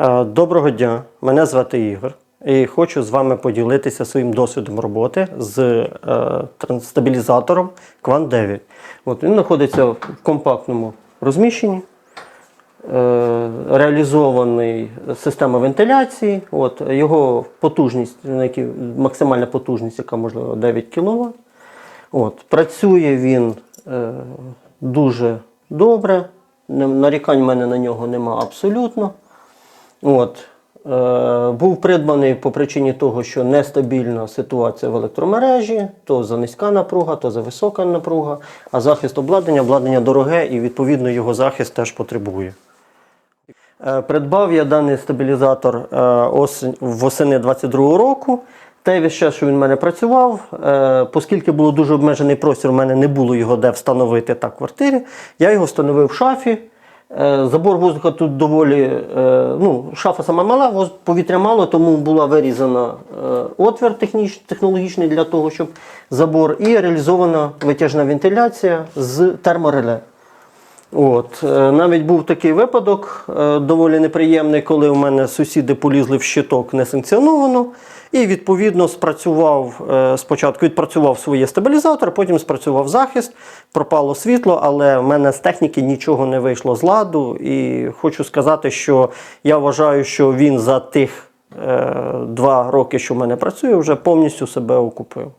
Е, Доброго дня, мене звати Ігор. І хочу з вами поділитися своїм досвідом роботи з е, стабілізатором Quant 9. От, він знаходиться в компактному розміщенні, е, реалізований система вентиляції. От, його потужність, максимальна потужність, яка можливо 9 кВт. От, працює він е, дуже добре. Нарікань в мене на нього нема абсолютно. От, е, був придбаний по причині того, що нестабільна ситуація в електромережі, то за низька напруга, то за висока напруга, а захист обладнання, обладнання дороге і відповідно його захист теж потребує. Е, Придбав я даний стабілізатор е, осень, восени 22 року. Те час, що він в мене працював, е, оскільки було дуже обмежений простір, у мене не було його де встановити так в квартирі. Я його встановив в шафі. Е, Забор воздуха тут доволі, е, ну, шафа сама мала, повітря мало, тому була вирізана е, отвір технологічний для того, щоб забор, і реалізована витяжна вентиляція з термореле. От, е, навіть був такий випадок, е, доволі неприємний, коли у мене сусіди полізли в щиток несанкціоновано. І відповідно спрацював е, спочатку відпрацював своє стабілізатор, потім спрацював захист, пропало світло, але в мене з техніки нічого не вийшло з ладу. І хочу сказати, що я вважаю, що він за тих два роки, що в мене працює, вже повністю себе окупив.